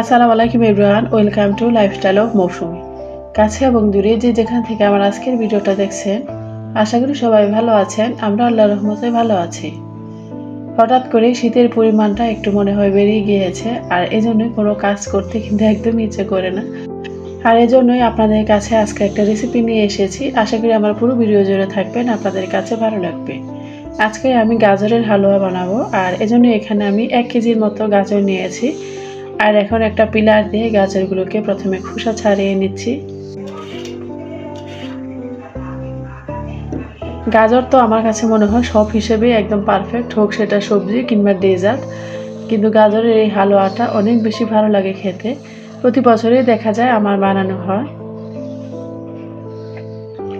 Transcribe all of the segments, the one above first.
আসসালামু আলাইকুম ইব্রাহান welcome to lifestyle of Mousumi কাছে এবং দূরে যে যেখান থেকে আমার আজকের ভিডিওটা দেখছেন, আশা করি সবাই ভালো আছেন, আমরা আল্লাহ রহমতে ভালো আছি। হঠাৎ করে শীতের পরিমাণটা একটু মনে হয় বেরিয়ে গিয়েছে, আর এজন্যই কোনো কাজ করতে কিন্তু একদমই ইচ্ছে করে না। আর এজন্যই আপনাদের কাছে আজকে একটা রেসিপি নিয়ে এসেছি, আশা করি আমার পুরো ভিডিও জুড়ে থাকবেন, আপনাদের কাছে ভালো লাগবে। আজকে আমি গাজরের হালুয়া বানাবো, আর এজন্য এখানে আমি এক কেজির মতো গাজর নিয়েছি। আর এখন একটা পিলার দিয়ে গাজরগুলোকে প্রথমে খোসা ছাড়িয়ে নিচ্ছি। গাজর তো আমার কাছে মনে হয় সব হিসেবে একদম পারফেক্ট হোক সেটা সবজি কিংবা ডেজার্ট কিন্তু গাজরের এই হালুয়াটা অনেক বেশি ভালো লাগে খেতে। প্রতি বছরই দেখা যায় আমার বানানো হয়।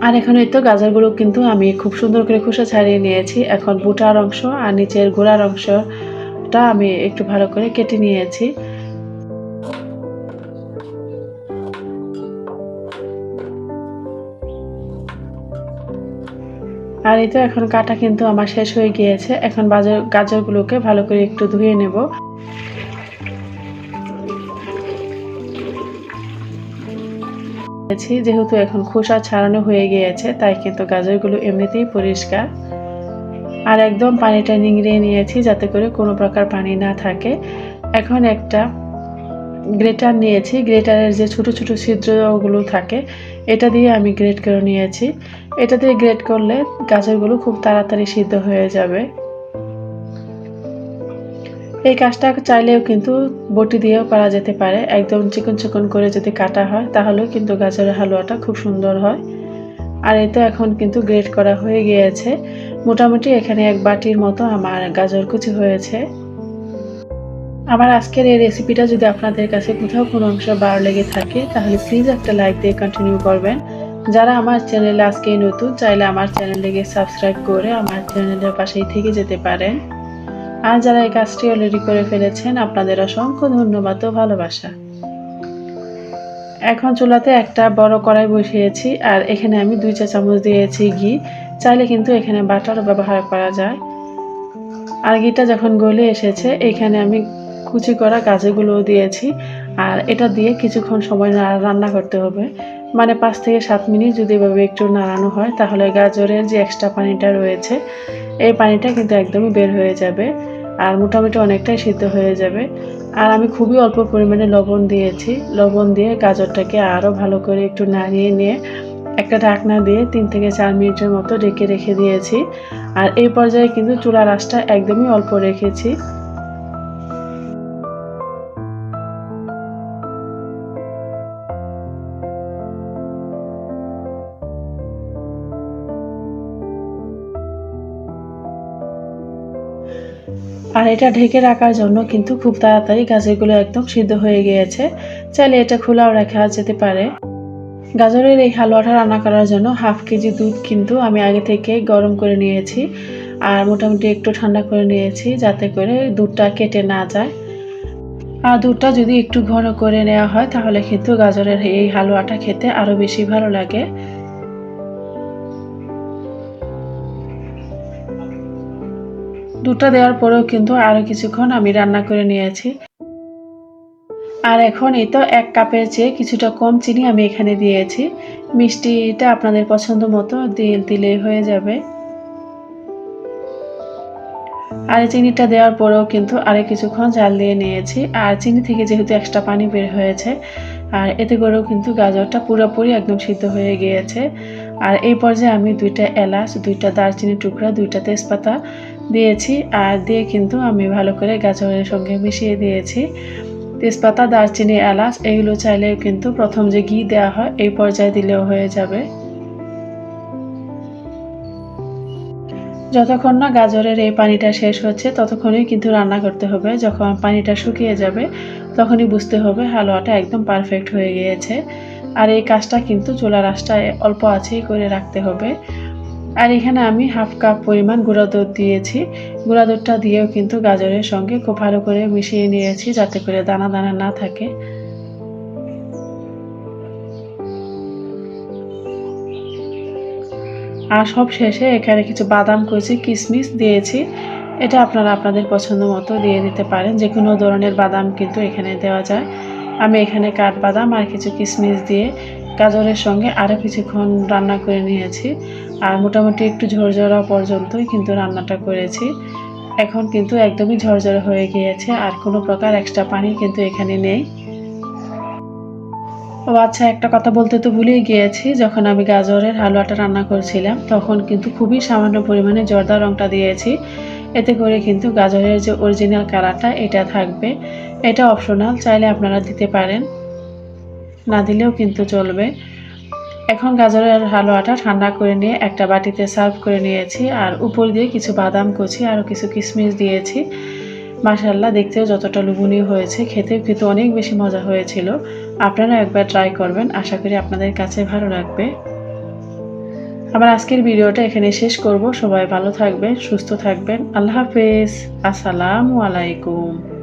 আর এখন এই তো গাজরগুলো কিন্তু আমি খুব সুন্দর করে খোসা ছাড়িয়ে নিয়েছি। এখন বুটার অংশ আর নিচের গোড়ার অংশটা আমি একটু ভালো করে কেটে নিয়েছি। আর এই তো এখন কাটা কিন্তু আমার শেষ হয়ে গিয়েছে। এখন বাজার গাজরগুলোকে ভালো করে একটু ধুয়ে নেব। যেহেতু এখন খোসা ছাড়ানো হয়ে গিয়েছে, তাই কিন্তু গাজরগুলো এমনিতেই পরিষ্কার। আর একদম পানিটা নিংড়িয়ে নিয়েছি, যাতে করে কোনো প্রকার পানি না থাকে। এখন একটা গ্রেটার নিয়েছি। গ্রেটারের যে ছোট ছোট ছিদ্রগুলো থাকে, এটা দিয়ে আমি গ্রেট করে নিয়েছি। এটা দিয়ে গ্রেট করলে গাজরগুলো খুব তাড়াতাড়ি সিদ্ধ হয়ে যাবে। এই কাজটা চাইলেও কিন্তু বটি দিয়েও করা যেতে পারে। একদম চিকন চিকন করে যদি কাটা হয়, তাহলেও কিন্তু গাজরের হালুয়াটা খুব সুন্দর হয়। আর এই তো এখন কিন্তু গ্রেট করা হয়ে গিয়েছে। মোটামুটি এখানে এক বাটির মতো আমার গাজর কুচি হয়েছে। আমার আজকের এই রেসিপিটা যদি আপনাদের কাছে কোথাও কোনো অংশ ভালো লেগে থাকে, তাহলে প্লিজ একটা লাইক দিয়ে কন্টিনিউ করবেন। যারা আমার চ্যানেলে আজকে নতুন, চাইলে আমার চ্যানেলটিকে সাবস্ক্রাইব করে আমার চ্যানেলের পাশেই থেকে যেতে পারেন। আর যারা এই কাজটি অলরেডি করে ফেলেছেন, আপনাদের অসংখ্য ধন্যবাদ ও ভালোবাসা। এখন চুলাতে একটা বড় কড়াই বসিয়েছি, আর এখানে আমি দুই চা চামচ দিয়েছি ঘি। চাইলে কিন্তু এখানে বাটারও ব্যবহার করা যায়। আর ঘিটা যখন গলে এসেছে, এখানে আমি কুচি করা গাজরগুলোও দিয়েছি। আর এটা দিয়ে কিছুক্ষণ সময় রান্না করতে হবে। মানে পাঁচ থেকে সাত মিনিট যদি এভাবে একটু নাড়ানো হয়, তাহলে গাজরের যে এক্সট্রা পানিটা রয়েছে, এই পানিটা কিন্তু একদমই বের হয়ে যাবে আর মোটামুটি অনেকটাই সিদ্ধ হয়ে যাবে। আর আমি খুবই অল্প পরিমাণে লবণ দিয়েছি। লবণ দিয়ে গাজরটাকে আরও ভালো করে একটু নাড়িয়ে নিয়ে একটা ঢাকনা দিয়ে তিন থেকে চার মিনিটের মতো ঢেকে রেখে দিয়েছি। আর এই পর্যায়ে কিন্তু চুলার আঁচটা একদমই অল্প রেখেছি। আর এটা ঢেকে রাখার জন্য কিন্তু খুব তাড়াতাড়ি গাজরগুলো একদম সিদ্ধ হয়ে গিয়েছে। চাইলে এটা খোলাও রাখা যেতে পারে। গাজরের এই হালুয়াটা রান্না করার জন্য হাফ কেজি দুধ কিন্তু আমি আগে থেকে গরম করে নিয়েছি আর মোটামুটি একটু ঠান্ডা করে নিয়েছি যাতে করে দুধটা কেটে না যায়। আর দুধটা যদি একটু ঘন করে নেওয়া হয় তাহলে কিন্তু গাজরের এই হালুয়াটা খেতে আরও বেশি ভালো লাগে। দুধটা দেওয়ার পরেও কিন্তু আরও কিছুক্ষণ আমি রান্না করে নিয়েছি। আর এখন এই তো এক কাপের চেয়ে কিছুটা কম চিনি আমি এখানে দিয়েছি। মিষ্টিটা আপনাদের পছন্দ মতো দিলে হয়ে যাবে। আর চিনিটা দেওয়ার পরেও কিন্তু আরে কিছুক্ষণ জাল দিয়ে নিয়েছি। আর চিনি থেকে যেহেতু এক্সট্রা পানি বের হয়েছে, আর এতে করেও কিন্তু গাজরটা পুরোপুরি একদম সিদ্ধ হয়ে গিয়েছে। আর এই পর্যায়ে আমি দুইটা এলাচ, দুইটা দারচিনি টুকরা, দুইটা তেজপাতা দিয়েছি আর দিয়ে কিন্তু আমি ভালো করে গাজরের সঙ্গে মিশিয়ে দিয়েছি। তেজপাতা, দারচিনি, এলাচ এইগুলো চাইলেও কিন্তু প্রথম যে ঘি দেওয়া হয়, এই পর্যায়ে দিলেও হয়ে যাবে। যতক্ষণ না গাজরের এই পানিটা শেষ হচ্ছে, ততক্ষণই কিন্তু রান্না করতে হবে। যখন পানিটা শুকিয়ে যাবে, তখনই বুঝতে হবে হালুয়াটা একদম পারফেক্ট হয়ে গিয়েছে। আর এই কাজটা কিন্তু চুলার আঁচটা অল্প আছেই করে রাখতে হবে। আর এখানে আমি হাফ কাপ পরিমাণ গুঁড়া দুধ দিয়েছি। গুঁড়া দুধটা দিয়েও কিন্তু গাজরের সঙ্গে খুব ভালো করে মিশিয়ে নিয়েছি যাতে করে দানা দানা না থাকে। আর সব শেষে এখানে কিছু বাদাম কুচি কিশমিশ দিয়েছি। এটা আপনারা আপনাদের পছন্দ মতো দিয়ে দিতে পারেন। যে কোনো ধরনের বাদাম কিন্তু এখানে দেওয়া যায়। আমি এখানে কাঠবাদাম আর কিছু কিশমিশ দিয়ে গাজরের সঙ্গে আরও কিছুক্ষণ রান্না করে নিয়েছি। আর মোটামুটি একটু ঝরঝরা পর্যন্তই কিন্তু রান্নাটা করেছি। এখন কিন্তু একদমই ঝরঝরে হয়ে গিয়েছে, আর কোনো প্রকার এক্সট্রা পানি কিন্তু এখানে নেই। ও আচ্ছা একটা কথা বলতে তো ভুলেই গিয়েছি, যখন আমি গাজরের হালুয়াটা রান্না করছিলাম, তখন কিন্তু খুবই সামান্য পরিমাণে জর্দা রঙটা দিয়েছি। এতে করে কিন্তু গাজরের যে অরিজিনাল কালারটা, এটা থাকবে। এটা অপশনাল চাইলে আপনারা দিতে পারেন। না দিলেও কিন্তু চলবে। এখন গাজরের হালুয়াটা ঠান্ডা করে নিয়ে একটা বাটিতে সার্ভ করে নিয়েছি। আর উপর দিয়ে কিছু বাদাম কুচি আরও কিছু কিশমিশ দিয়েছি। মাশাল্লাহ দেখতেও যতটা লুবনীয় হয়েছে। খেতেও কিন্তু অনেক বেশি মজা হয়েছিল। আপনারা একবার ট্রাই করবেন। আশা করি আপনাদের কাছে ভালো লাগবে। আমার আজকের ভিডিওটা এখানে শেষ করব। সবাই ভালো থাকবেন, সুস্থ থাকবেন। আল্লাহ হাফেজ। আসসালামু আলাইকুম।